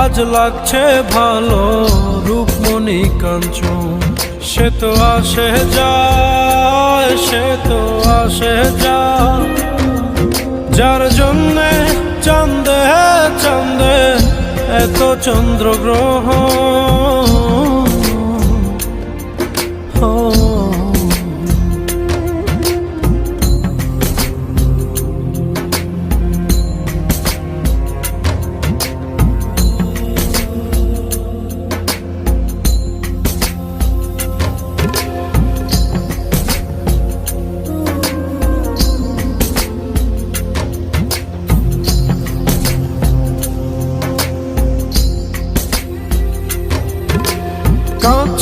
আজ লাগছে ভালো রূপমণি কাঞ্চন সে তো আসে যায় সে তো আসে যায় যার জন্যে চন্দে চন্দে এত চন্দ্রগ্রহ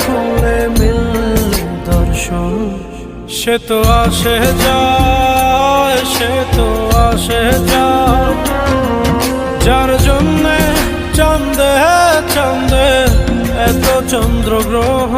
খুলে মিল দর্শন। সে তো আসে, যায়, সে তো আসে, যায়। যার জন্যে চন্দে চন্দে এত চন্দ্রগ্রহ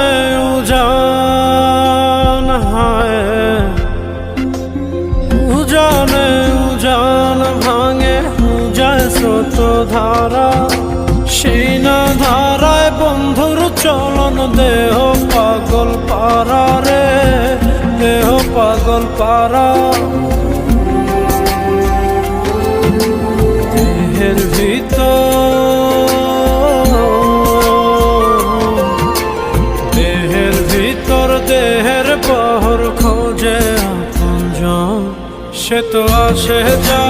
উজানে উজান হায়। উজানে উজান ভাঙে উজায় স্রোত ধারা সেই না ধারায় বন্ধুর চলন দেহ পাগল পারা রে, দেহ পাগল পারা দেহের ভিতর তো আসে